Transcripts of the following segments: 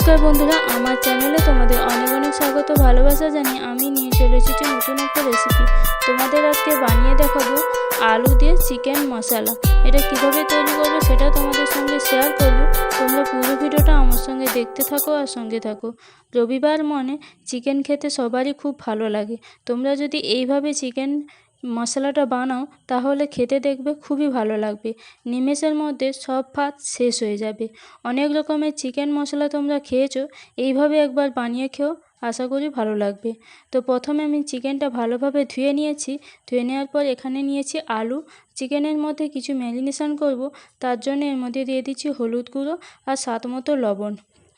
নমস্কার বন্ধুরা, আমার চ্যানেলে তোমাদের অনেক অনেক স্বাগত, ভালোবাসা জানি আমি নিয়ে চলে এসেছি নতুন একটা রেসিপি তোমাদের আজকে বানিয়ে দেখাবো আলু দিয়ে চিকেন মশলা এটা কীভাবে তৈরি করব সেটা তোমাদের সঙ্গে শেয়ার করব। তোমরা পুরো ভিডিওটা আমার সঙ্গে দেখতে থাকো আর সঙ্গে থাকো। রবিবার মনে চিকেন খেতে সবারই খুব ভালো লাগে। তোমরা যদি এইভাবে চিকেন মশলাটা বানাও, তাহলে খেতে দেখবে খুবই ভালো লাগবে। নিমেষের মধ্যে সব ভাত শেষ হয়ে যাবে। অনেক রকমের চিকেন মশলা তোমরা খেয়েছো, এইভাবে একবার বানিয়ে খেও, আশা করি ভালো লাগবে। তো প্রথমে আমি চিকেনটা ভালোভাবে ধুয়ে নিয়েছি। ধুয়ে নেওয়ার পর এখানে নিয়েছি আলু। চিকেনের মধ্যে কিছু ম্যারিনেশন করব, তার জন্য এর মধ্যে দিয়ে দিচ্ছি হলুদ গুঁড়ো আর স্বাদ মতো লবণ।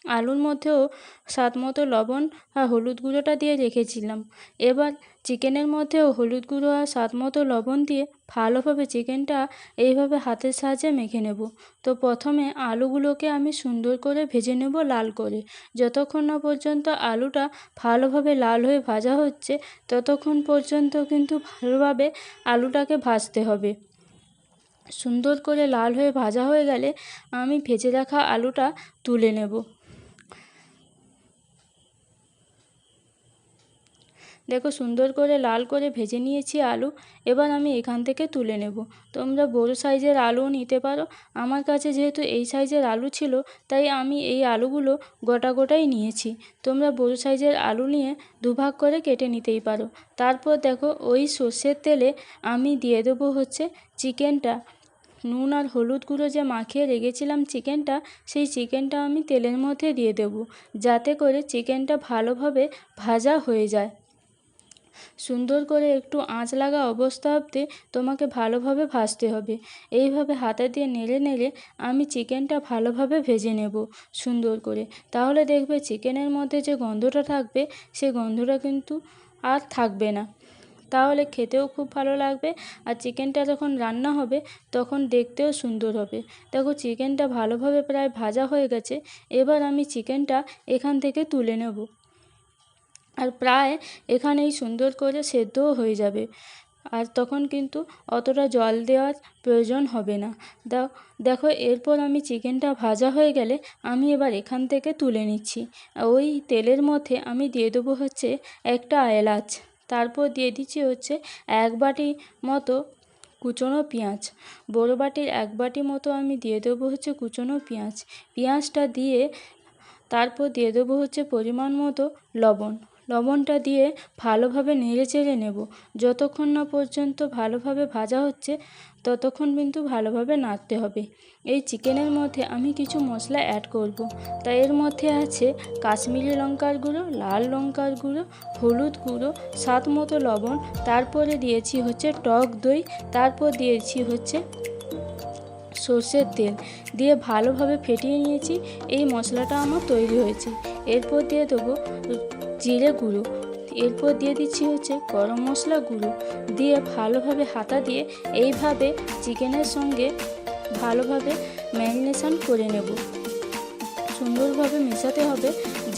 আলুর মধ্যেও স্বাদ মতো লবণ আর হলুদ গুঁড়োটা দিয়ে রেখেছিলাম। এবার চিকেনের মধ্যেও হলুদ গুঁড়ো আর স্বাদ মতো লবণ দিয়ে ভালোভাবে চিকেনটা এইভাবে হাতের সাহায্যে মেখে নেব। তো প্রথমে আলুগুলোকে আমি সুন্দর করে ভেজে নেব লাল করে। যতক্ষণ না পর্যন্ত আলুটা ভালোভাবে লাল হয়ে ভাজা হচ্ছে, ততক্ষণ পর্যন্ত কিন্তু ভালোভাবে আলুটাকে ভাজতে হবে। সুন্দর করে লাল হয়ে ভাজা হয়ে গেলে আমি ভেজে রাখা আলুটা তুলে নেব। দেখো সুন্দর করে লাল করে ভেজে নিয়েছি আলু, এবার আমি এখান থেকে তুলে নেব। তোমরা বড়ো সাইজের আলুও নিতে পারো। আমার কাছে যেহেতু এই সাইজের আলু ছিল, তাই আমি এই আলুগুলো গোটা গোটাই নিয়েছি। তোমরা বড়ো সাইজের আলু নিয়ে দুভাগ করে কেটে নিতেই পারো। তারপর দেখো ওই সর্ষের তেলে আমি দিয়ে দেবো হচ্ছে চিকেনটা। নুন আর হলুদ গুঁড়ো যে মাখিয়ে রেখেছিলাম চিকেনটা, সেই চিকেনটা আমি তেলের মধ্যে দিয়ে দেবো, যাতে করে চিকেনটা ভালোভাবে ভাজা হয়ে যায়। সুন্দর করে একটু আঁচ লাগা অবস্থা অবধি তোমাকে ভালোভাবে ভাজতে হবে। এইভাবে হাতে দিয়ে নেড়ে নেড়ে আমি চিকেনটা ভালোভাবে ভেজে নেব সুন্দর করে। তাহলে দেখবে চিকেনের মধ্যে যে গন্ধটা থাকবে, সে গন্ধটা কিন্তু আর থাকবে না। তাহলে খেতেও খুব ভালো লাগবে আর চিকেনটা যখন রান্না হবে, তখন দেখতেও সুন্দর হবে। দেখো চিকেনটা ভালোভাবে প্রায় ভাজা হয়ে গেছে, এবার আমি চিকেনটা এখান থেকে তুলে নেব। আর প্রায় এখানেই সুন্দর করে সেদ্ধও হয়ে যাবে। আর তখন কিন্তু অতটা জল দেওয়ার প্রয়োজন হবে না। দেখো, এরপর আমি চিকেনটা ভাজা হয়ে গেলে আমি এবার এখান থেকে তুলে নিচ্ছি। ওই তেলের মধ্যে আমি দিয়ে দেবো হচ্ছে একটা এলাচ। তারপর দিয়ে দিচ্ছি হচ্ছে এক বাটি মতো কুচনো পেঁয়াজ। বড়ো বাটির এক বাটি মতো আমি দিয়ে দেবো হচ্ছে কুচনো পেঁয়াজ। পেঁয়াজটা দিয়ে তারপর দিয়ে দেবো হচ্ছে পরিমাণ মতো লবণ। লবণটা দিয়ে ভালোভাবে নেড়ে চেড়ে নেব। যতক্ষণ না পর্যন্ত ভালোভাবে ভাজা হচ্ছে, ততক্ষণ কিন্তু ভালোভাবে নাড়তে হবে। এই চিকেনের মধ্যে আমি কিছু মশলা অ্যাড করব। তাই এর মধ্যে আছে কাশ্মীরি লঙ্কার গুঁড়ো, লাল লঙ্কার গুঁড়ো, হলুদ গুঁড়ো, স্বাদ মতো লবণ। তারপরে দিয়েছি হচ্ছে টক দই। তারপর দিয়েছি হচ্ছে সর্ষের তেল দিয়ে ভালোভাবে ফেটিয়ে নিয়েছি। এই মশলাটা আমার তৈরি হয়েছে। এরপর দিয়ে দেবো জিরে গুঁড়ো। এরপর দিয়ে দিচ্ছি হচ্ছে গরম মশলা গুঁড়ো। দিয়ে ভালোভাবে হাতা দিয়ে এইভাবে চিকেনের সঙ্গে ভালোভাবে ম্যারিনেশন করে নেব। সুন্দরভাবে মেশাতে হবে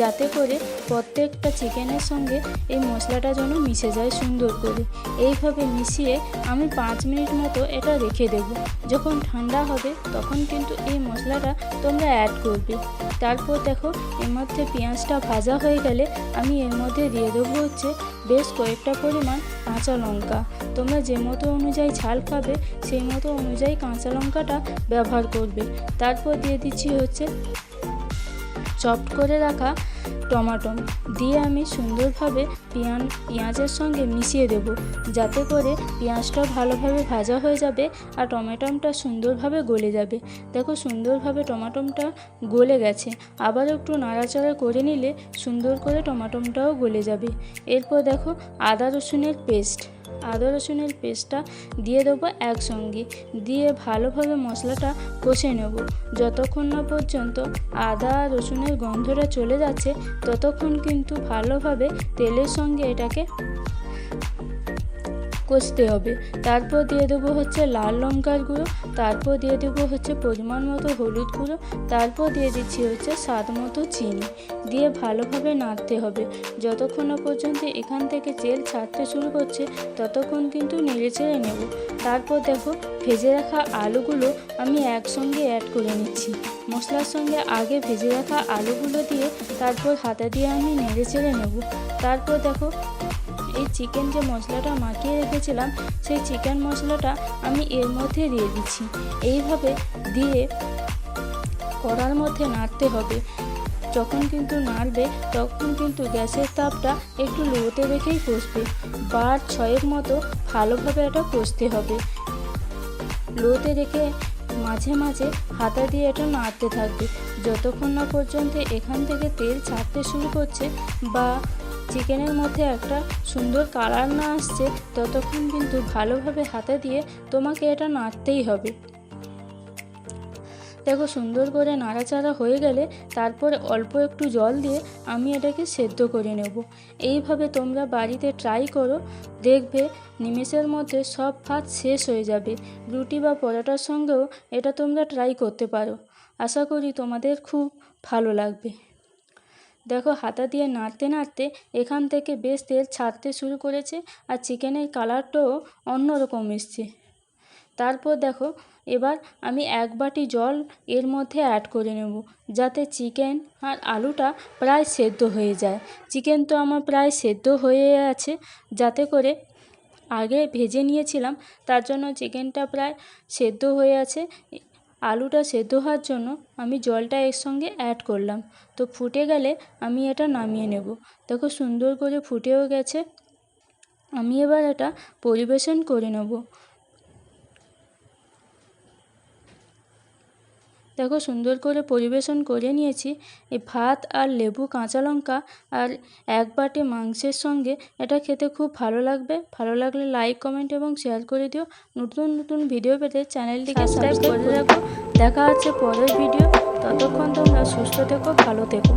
যাতে করে প্রত্যেকটা চিকেনের সঙ্গে এই মশলাটা যেন মিশে যায় সুন্দর করে। এইভাবে মিশিয়ে আমি পাঁচ মিনিট মতো এটা রেখে দেব। যখন ঠান্ডা হবে তখন কিন্তু এই মশলাটা তোমরা অ্যাড করবে। তারপর দেখো, এর মধ্যে পেঁয়াজটা ভাজা হয়ে গেলে আমি এর মধ্যে দিয়ে দেবো হচ্ছে বেশ কয়েকটা পরিমাণ কাঁচা লঙ্কা। তোমরা যে মতো অনুযায়ী ঝাল খাবে, সেই মতো অনুযায়ী কাঁচা লঙ্কাটা ব্যবহার করবে। তারপর দিয়ে দিচ্ছি হচ্ছে চপড করে রাখা টমাটো দিয়ে আমি সুন্দরভাবে পেঁয়াজ পেঁয়াজের সঙ্গে মিশিয়ে দেব। যাতে করে পেঁয়াজটা ভালোভাবে ভাজা হয়ে যাবে আর টমেটোটা সুন্দরভাবে গলে যাবে। দেখো সুন্দরভাবে টমাটোটা গলে গেছে। আবার একটু নাড়াচাড়া করে নিলে সুন্দর করে টমাটোটাও গলে যাবে। এরপর দেখো আদা রসুনের পেস্ট। আদা রসুনের পেস্টটা দিয়ে দেবো একসঙ্গে। দিয়ে ভালোভাবে মশলাটা কষে নেব। যতক্ষণ না পর্যন্ত আদা রসুনের গন্ধটা চলে যাচ্ছে, ততক্ষণ কিন্তু ভালোভাবে তেলের সঙ্গে এটাকে কষতে হবে। তারপর দিয়ে দেবো হচ্ছে লাল লঙ্কার গুঁড়ো, তারপর দিয়ে দেবো হচ্ছে পরিমাণ মতো হলুদ গুঁড়ো, তারপর দিয়ে দিচ্ছি হচ্ছে স্বাদ মতো চিনি। দিয়ে ভালোভাবে নাড়তে হবে। যতক্ষণ না পর্যন্ত এখান থেকে তেল ছাড়তে শুরু করছে, ততক্ষণ কিন্তু নেড়ে চেড়ে নেব। তারপর দেখো ভেজে রাখা আলুগুলো আমি একসঙ্গে অ্যাড করে নিচ্ছি। মশলার সঙ্গে আগে ভেজে রাখা আলুগুলো দিয়ে তারপর হাতে দিয়ে আমি নেড়ে চেড়ে নেব। তারপর দেখো এই চিকেন যে মশলাটা মাখিয়ে রেখেছিলাম, সেই চিকেন মশলাটা আমি এর মধ্যে দিয়ে দিচ্ছি। এইভাবে দিয়ে কড়ার মধ্যে নাড়তে হবে। যখন কিন্তু নাড়বে, তখন কিন্তু গ্যাসের তাপটা একটু লোতে রেখেই কষবে। বার ছয়েক মতো ভালোভাবে এটা কষতে হবে। লোতে রেখে মাঝে মাঝে হাতা দিয়ে এটা নাড়তে থাকবে। যতক্ষণ না পর্যন্ত এখান থেকে তেল ছাড়তে শুরু করছে বা চিকেনের মধ্যে একটা সুন্দর কালার না আসছে, ততক্ষণ কিন্তু ভালোভাবে হাতে দিয়ে তোমাকে এটা নাড়তেই হবে। দেখো, সুন্দর করে নাড়াচাড়া হয়ে গেলে তারপরে অল্প একটু জল দিয়ে আমি এটাকে সেদ্ধ করে নেব। এইভাবে তোমরা বাড়িতে ট্রাই করো, দেখবে নিমেষের মধ্যে সব ভাত শেষ হয়ে যাবে। রুটি বা পরোটার সঙ্গেও এটা তোমরা ট্রাই করতে পারো। আশা করি তোমাদের খুব ভালো লাগবে। দেখো হাতা দিয়ে নাড়তে নাড়তে এখান থেকে বেশ তেল ছাড়তে শুরু করেছে আর চিকেনের কালারটাও অন্যরকম এসছে। তারপর দেখো, এবার আমি এক বাটি জল এর মধ্যে অ্যাড করে নেব যাতে চিকেন আর আলুটা প্রায় সেদ্ধ হয়ে যায়। চিকেন তো আমার প্রায় সেদ্ধ হয়ে আছে, যাতে করে আগে ভেজে নিয়েছিলাম, তার জন্য চিকেনটা প্রায় সেদ্ধ হয়ে আছে। আলুটা সেদ্ধ হওয়ার জন্য আমি জলটা এর সঙ্গে অ্যাড করলাম। তো ফুটে গেলে আমি এটা নামিয়ে নেব। দেখো সুন্দর করে ফুটেও গেছে। আমি এবার এটা পরিবেশন করে নেব। দেখো সুন্দর করে পরিবেশন করে নিয়েছি। এই ভাত আর লেবু কাঁচা লঙ্কা আর এক বাটি মাংসের সঙ্গে এটা খেতে খুব ভালো লাগবে। ভালো লাগলে লাইক কমেন্ট এবং শেয়ার করে দিও। নতুন নতুন ভিডিও পেতে চ্যানেলটিকে সাবস্ক্রাইব করে রাখো। দেখা হচ্ছে পরের ভিডিও ততক্ষণ তোমরা সুস্থ থেকো ভালো থেকো।